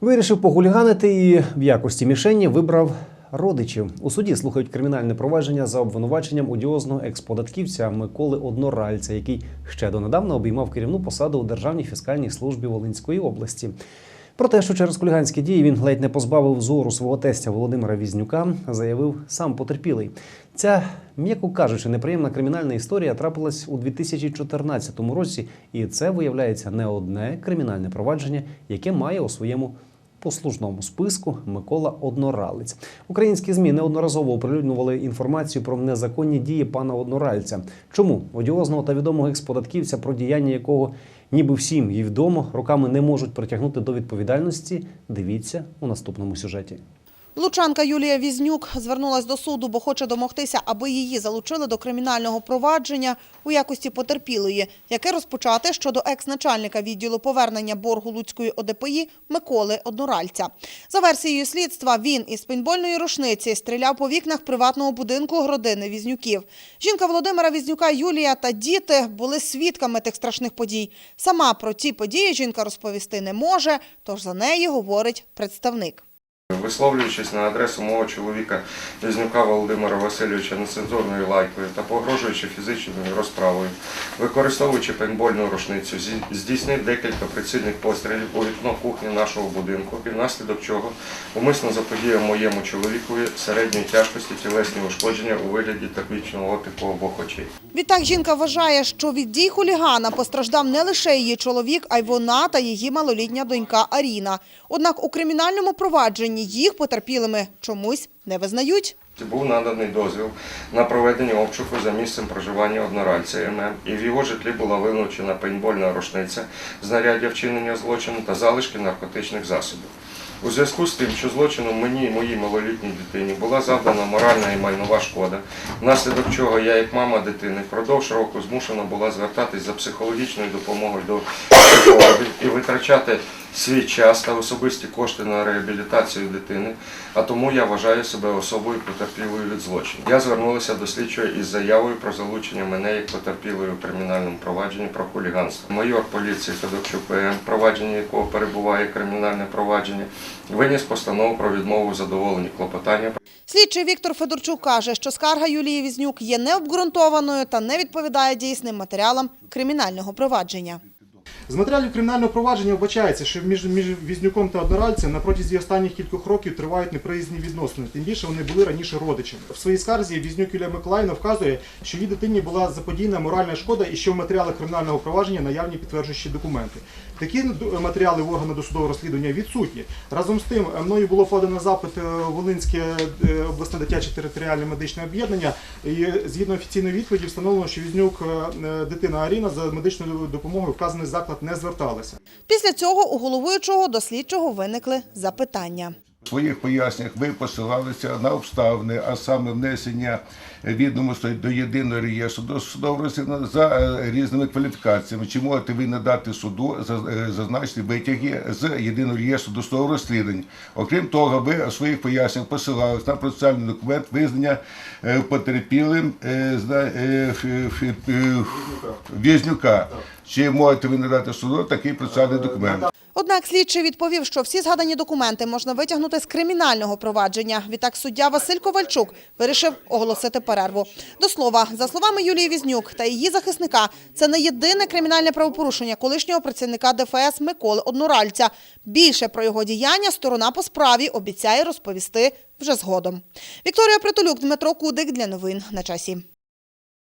Вирішив погуліганити і в якості мішені вибрав родичів. У суді слухають кримінальне провадження за обвинуваченням одіозного експодатківця Миколи Одноральця, який ще донедавна обіймав керівну посаду у Державній фіскальній службі Волинської області. Про те, що через хуліганські дії він ледь не позбавив зору свого тестя Володимира Візнюка, заявив сам потерпілий. Ця, м'яко кажучи, неприємна кримінальна історія трапилась у 2014 році, і це виявляється не одне кримінальне провадження, яке має у своєму послужному списку Микола Одноралець. Українські змі неодноразово оприлюднювали інформацію про незаконні дії пана Одноральця. Чому одіозного та відомого експодатківця, про діяння якого ніби всім і відомо роками не можуть притягнути до відповідальності? Дивіться у наступному сюжеті. Лучанка Юлія Візнюк звернулась до суду, бо хоче домогтися, аби її залучили до кримінального провадження у якості потерпілої, яке розпочати щодо екс-начальника відділу повернення боргу Луцької ОДПІ Миколи Одноральця. За версією слідства, він із пейнтбольної рушниці стріляв по вікнах приватного будинку родини Візнюків. Жінка Володимира Візнюка Юлія та діти були свідками тих страшних подій. Сама про ці події жінка розповісти не може, тож за неї говорить представник. Висловлюючись на адресу мого чоловіка Візнюка Володимира Васильовича нецензурною лайкою та погрожуючи фізичною розправою, використовуючи пейнтбольну рушницю, здійснив декілька прицільних пострілів у вікно кухні нашого будинку, і внаслідок чого умисно заподіяв моєму чоловікові середньої тяжкості тілесні ушкодження у вигляді тактичного опіку обох очей. Відтак жінка вважає, що від дій хулігана постраждав не лише її чоловік, а й вона та її малолітня донька Аріна. Однак у кримінальному провадженні їх потерпілими чомусь не визнають. Був наданий дозвіл на проведення обшуку за місцем проживання одноральця ММ, і в його житлі була вилучена пейнтбольна рушниця, знаряддя вчинення злочину та залишки наркотичних засобів. У зв'язку з тим, що злочином мені і моїй малолітній дитині була завдана моральна і майнова шкода, внаслідок чого я, як мама дитини, впродовж року змушена була звертатись за психологічною допомогою до психологів і витрачати свій час та особисті кошти на реабілітацію дитини, а тому я вважаю себе особою потерпілою від злочину. Я звернулася до слідчого із заявою про залучення мене як потерпілої у кримінальному провадженні про хуліганство. Майор поліції Федорчук ПМ, провадження якого перебуває кримінальне провадження, виніс постанову про відмову задоволення клопотання Слідчий Віктор Федорчук каже, що скарга Юлії Візнюк є необґрунтованою та не відповідає дійсним матеріалам кримінального провадження. З матеріалів кримінального провадження вбачається, що між, між Візнюком та Одноральцем на протязі останніх кількох років тривають неприязні відносини. Тим більше вони були раніше родичами. В своїй скарзі Візнюк Юлія Миколаївна вказує, що її дитині була заподіяна моральна шкода і що в матеріалах кримінального провадження наявні підтверджуючі документи. Такі матеріали в органу досудового розслідування відсутні. Разом з тим, мною було подано запит е, Волинське е, обласне дитяче територіальне медичне об'єднання. І згідно офіційної відповіді встановлено, що Візнюк, е, дитина Аріна, за медичною допомогою вказаний заклад не зверталася. Після цього у головуючого до слідчого виникли запитання. В своїх поясненнях ви посилалися на обставини, а саме внесення відомостей до єдиного реєстру до судового розслідування за е, різними кваліфікаціями. Чи можете ви надати суду е, зазначені витяги з єдиного реєстру до судового розслідування? Окрім того, ви у своїх поясненнях посилались на процесуальний документ визнання е, потерпілим Візнюка. Чи можете ви надати суду такий процесуальний документ? Однак слідчий відповів, що всі згадані документи можна витягнути з кримінального провадження. Відтак суддя Василь Ковальчук вирішив оголосити перерву. До слова, за словами Юлії Візнюк та її захисника, це не єдине кримінальне правопорушення колишнього працівника ДФС Миколи Одноральця. Більше про його діяння сторона по справі обіцяє розповісти вже згодом. Вікторія Притулюк, Дмитро Кудик для новин на часі.